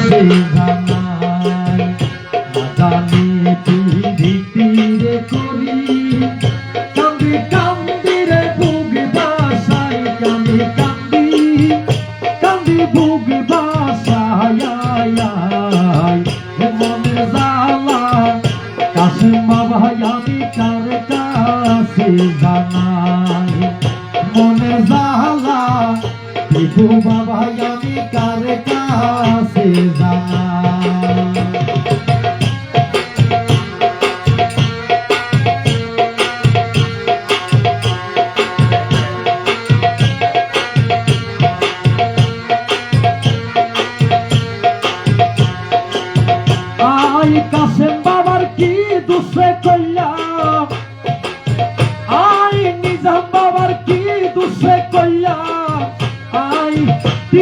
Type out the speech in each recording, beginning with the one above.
সেই ধাম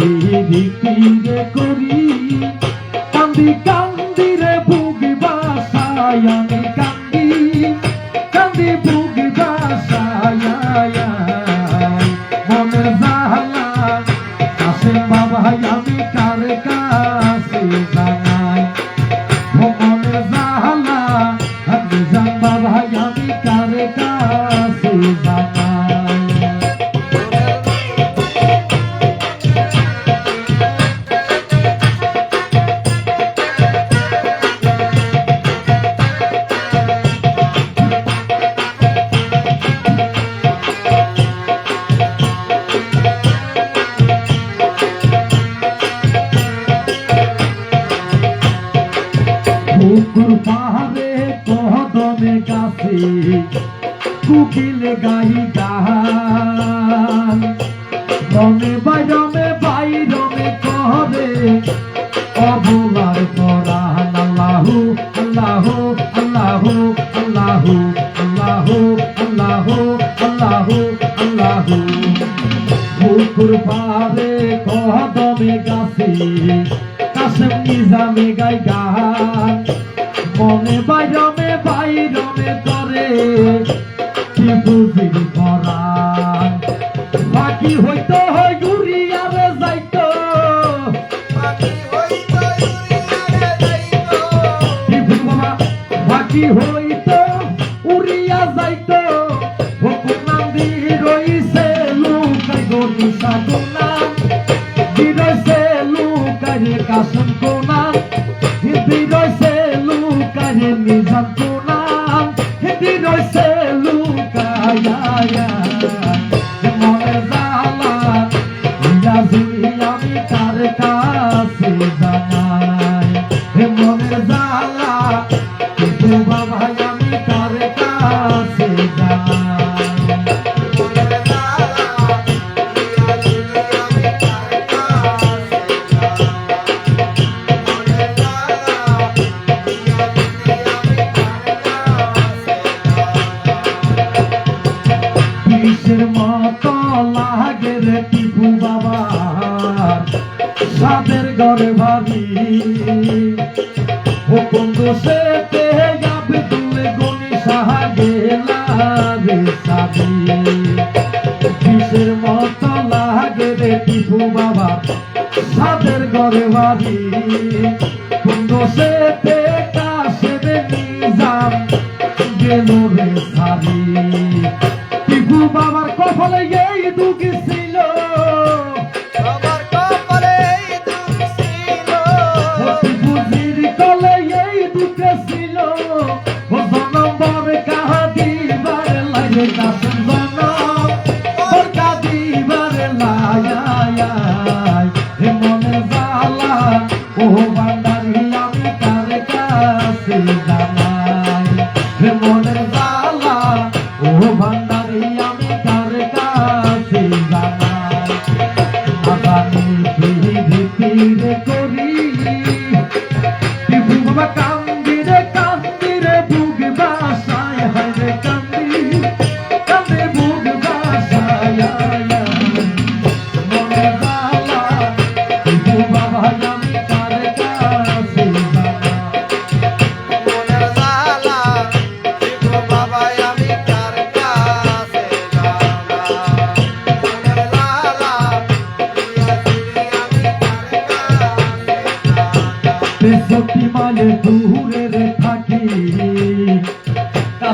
ভিড় করি কান্দি কান্দি পুকুর পাবে কদমে গাছে Kashem নিজামে Fica junto na e virou বিষের মতো লাগে রে টিপু বাবা। সাদের ঘরে ভাবি হুকুম দোষে তে যাবে তুলে গনি সাহায্যে লাগে সাবি বিষের মতো লাগে রে বাবা? সাদের ঘরে ভাবি হুকুম দোষে তে কাছে নিজাম গেল রে সাবি কিন্তু বাবার কপালে এই দুঃখ ছিল। বাবার কপালে এই দুঃখ ছিল। বুঝির কলে এই দুঃখ ছিল। ও জনম বাবে কাহা দিবার লাগে না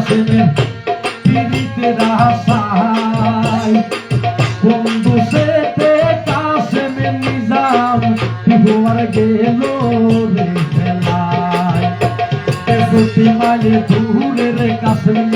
প্রেমের পিড়িতে রাসাই বন্ধু সেতে কাশেমে নিজাম বিভোর গেল রে খেলায়। মালে দূরের কাশ্মীর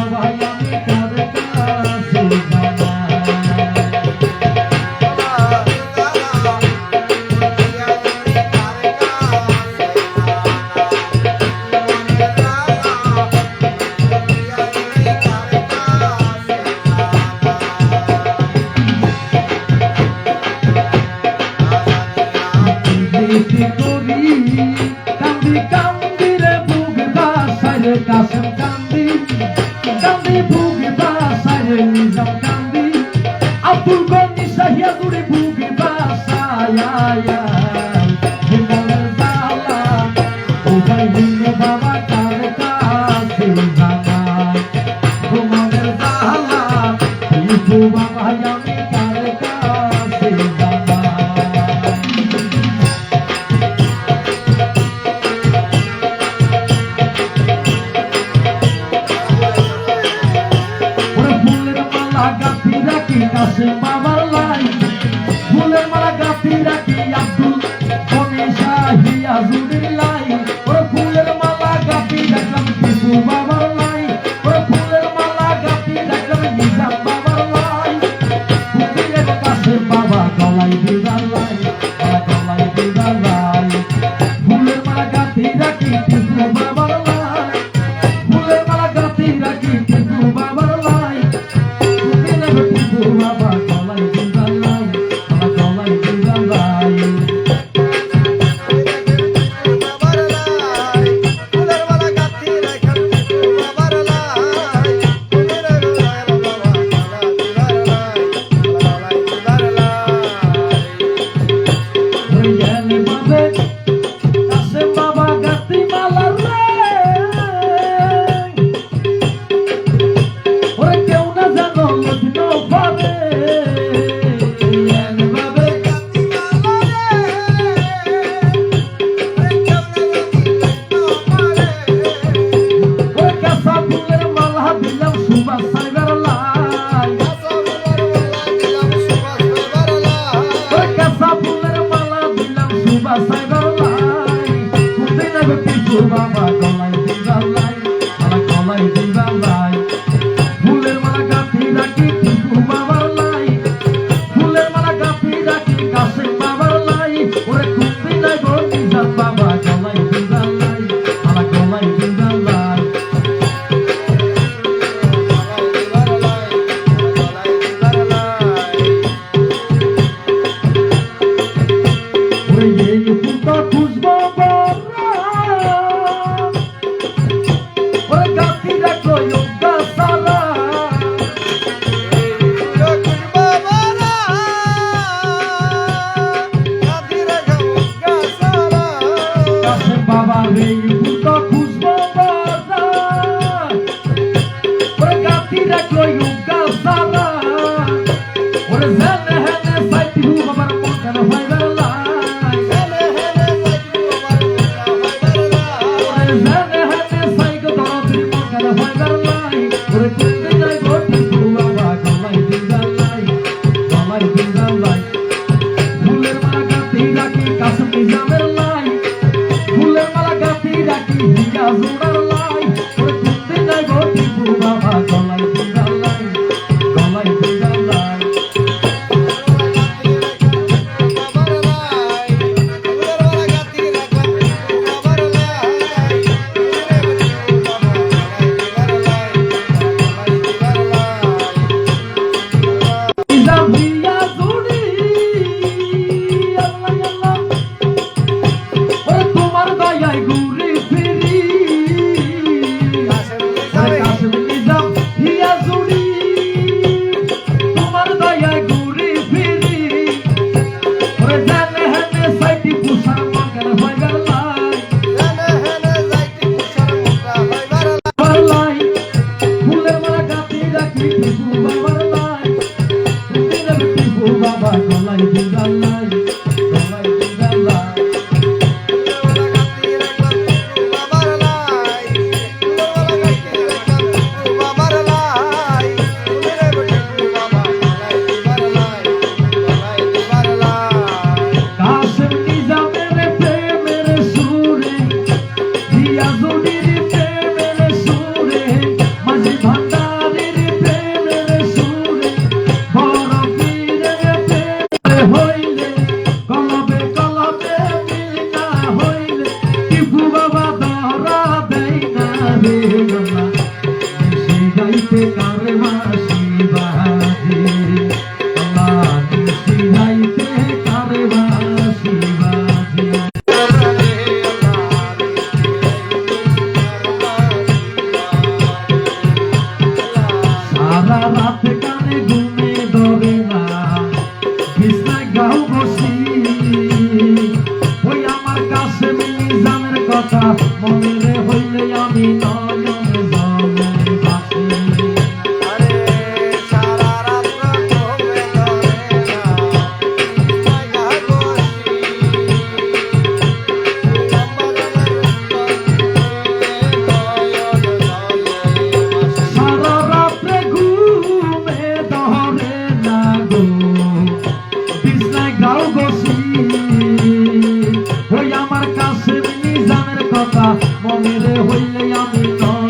কাসম কান্দি কান্দি ভুগি বাসায় নিজাম কান্দি আব্দুল গনি সাহিয়া দূরে ভুগি বাসায় 说了。你 mamãe. Faço pisar meu lar Mulher para a gatilha que fica azul মমিরে হইলে আমি না